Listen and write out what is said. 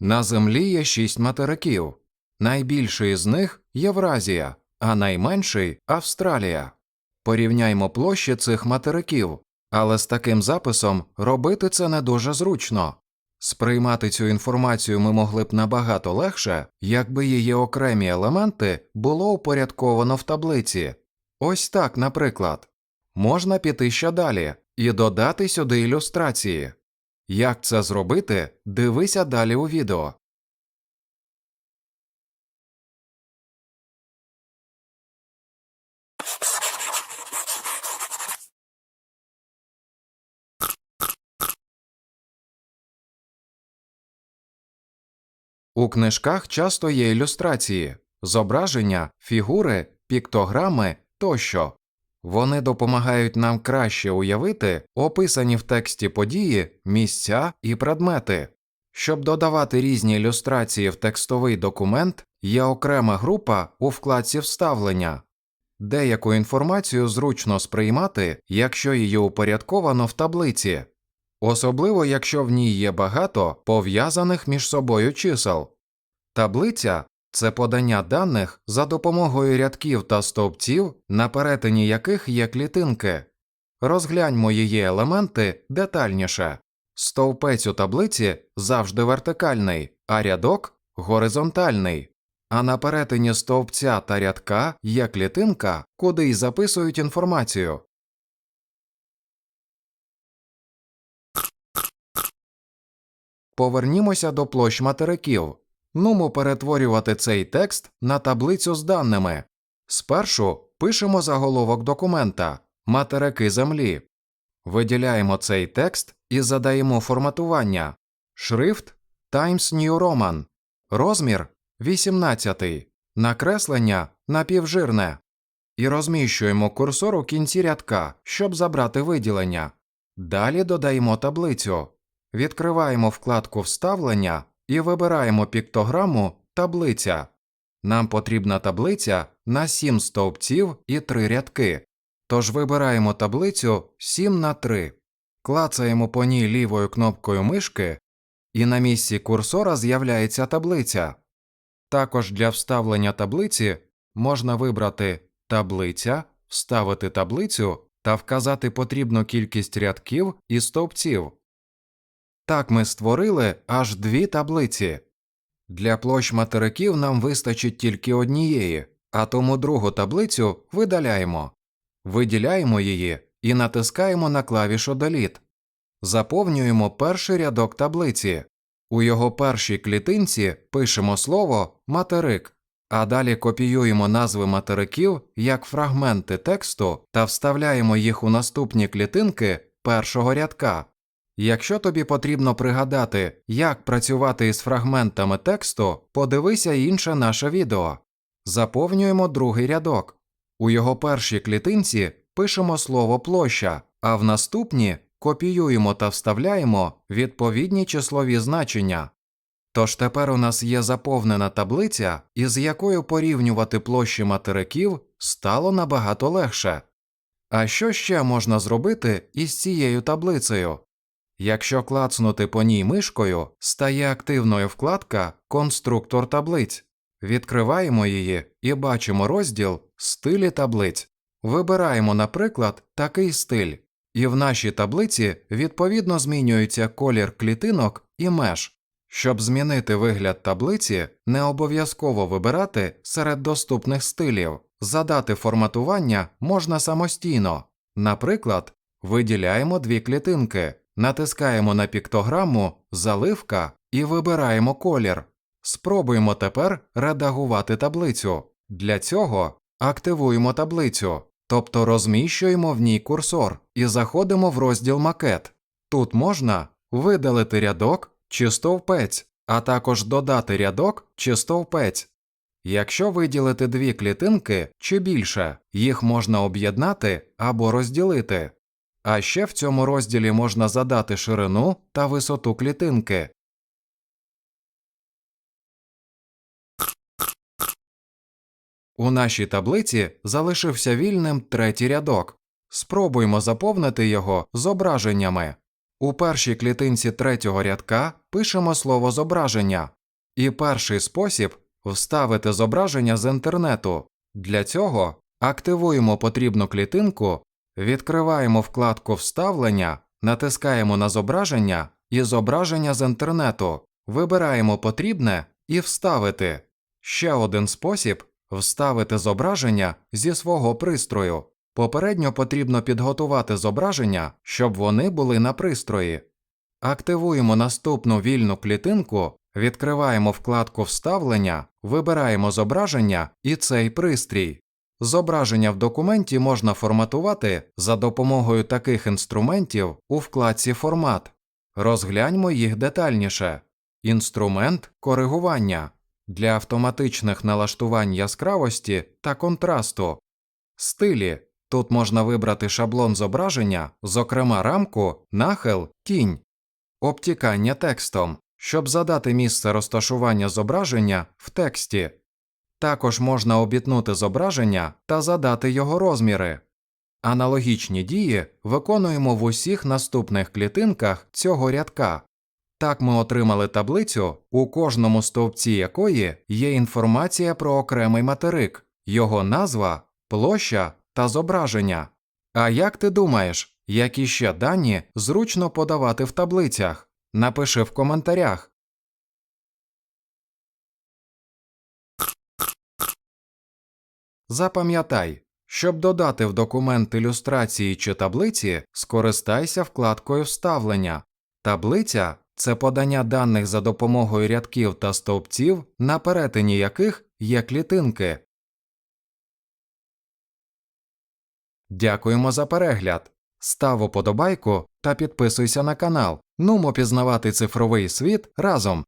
На Землі є шість материків. Найбільший з них Євразія, а найменший Австралія. Порівняймо площі цих материків, але з таким записом робити це не дуже зручно. Сприймати цю інформацію ми могли б набагато легше, якби її окремі елементи було упорядковано в таблиці. Ось так, наприклад. Можна піти ще далі і додати сюди ілюстрації. Як це зробити, дивися далі у відео. У книжках часто є ілюстрації, зображення, фігури, піктограми тощо. Вони допомагають нам краще уявити описані в тексті події, місця і предмети. Щоб додавати різні ілюстрації в текстовий документ, є окрема група у вкладці вставлення. Деяку інформацію зручно сприймати, якщо її упорядковано в таблиці, особливо якщо в ній є багато пов'язаних між собою чисел. Таблиця це подання даних за допомогою рядків та стовпців, на перетині яких є клітинки. Розгляньмо її елементи детальніше. Стовпець у таблиці завжди вертикальний, а рядок горизонтальний. А на перетині стовпця та рядка є клітинка, куди й записують інформацію. Повернімося до площ материків. Нумо перетворювати цей текст на таблицю з даними. Спершу пишемо заголовок документа Материки Землі. Виділяємо цей текст і задаємо форматування Шрифт Times New Roman. Розмір 18. Накреслення напівжирне. І розміщуємо курсор у кінці рядка, щоб забрати виділення. Далі додаємо таблицю. Відкриваємо вкладку Вставлення і вибираємо піктограму Таблиця. Нам потрібна таблиця на 7 стовпців і 3 рядки. Тож вибираємо таблицю 7 на 3, клацаємо по ній лівою кнопкою мишки, і на місці курсора з'являється таблиця. Також для вставлення таблиці можна вибрати Таблиця, вставити таблицю та вказати потрібну кількість рядків і стовпців. Так ми створили аж дві таблиці. Для площ материків нам вистачить тільки однієї, а тому другу таблицю видаляємо. Виділяємо її і натискаємо на клавішу Delete. Заповнюємо перший рядок таблиці. У його першій клітинці пишемо слово материк, а далі копіюємо назви материків як фрагменти тексту та вставляємо їх у наступні клітинки першого рядка. Якщо тобі потрібно пригадати, як працювати із фрагментами тексту, подивися інше наше відео. Заповнюємо другий рядок. У його першій клітинці пишемо слово площа, а в наступні копіюємо та вставляємо відповідні числові значення. Тож тепер у нас є заповнена таблиця, із якою порівнювати площі материків стало набагато легше. А що ще можна зробити із цією таблицею? Якщо клацнути по ній мишкою, стає активною вкладка Конструктор таблиць. Відкриваємо її і бачимо розділ Стилі таблиць. Вибираємо, наприклад, такий стиль, і в нашій таблиці відповідно змінюється колір клітинок і меж. Щоб змінити вигляд таблиці, не обов'язково вибирати серед доступних стилів. Задати форматування можна самостійно. Наприклад, виділяємо дві клітинки, натискаємо на піктограму Заливка і вибираємо колір. Спробуємо тепер редагувати таблицю. Для цього активуємо таблицю, тобто розміщуємо в ній курсор і заходимо в розділ Макет. Тут можна видалити рядок чи стовпець, а також додати рядок чи стовпець. Якщо виділити дві клітинки чи більше, їх можна об'єднати або розділити. А ще в цьому розділі можна задати ширину та висоту клітинки. У нашій таблиці залишився вільним третій рядок. Спробуймо заповнити його зображеннями. У першій клітинці третього рядка пишемо слово зображення. І перший спосіб вставити зображення з інтернету. Для цього активуємо потрібну клітинку, відкриваємо вкладку Вставлення, натискаємо на зображення і зображення з інтернету, вибираємо потрібне і вставити. Ще один спосіб вставити зображення зі свого пристрою. Попередньо потрібно підготувати зображення, щоб вони були на пристрої. Активуємо наступну вільну клітинку, відкриваємо вкладку Вставлення, вибираємо зображення і цей пристрій. Зображення в документі можна форматувати за допомогою таких інструментів у вкладці Формат. Розгляньмо їх детальніше. Інструмент коригування для автоматичних налаштувань яскравості та контрасту. Стилі. Тут можна вибрати шаблон зображення, зокрема рамку, нахил, тінь. Обтікання текстом, щоб задати місце розташування зображення в тексті. Також можна обітнути зображення та задати його розміри. Аналогічні дії виконуємо в усіх наступних клітинках цього рядка. Так ми отримали таблицю, у кожному стовпці якої є інформація про окремий материк, його назва, площа та зображення. А як ти думаєш, які ще дані зручно подавати в таблицях? Напиши в коментарях. Запам'ятай, щоб додати в документ ілюстрації чи таблиці, скористайся вкладкою Вставлення. Таблиця це подання даних за допомогою рядків та стовпців, на перетині яких є клітинки. Дякуємо за перегляд. Став уподобайку та підписуйся на канал. Нумо пізнавати цифровий світ разом.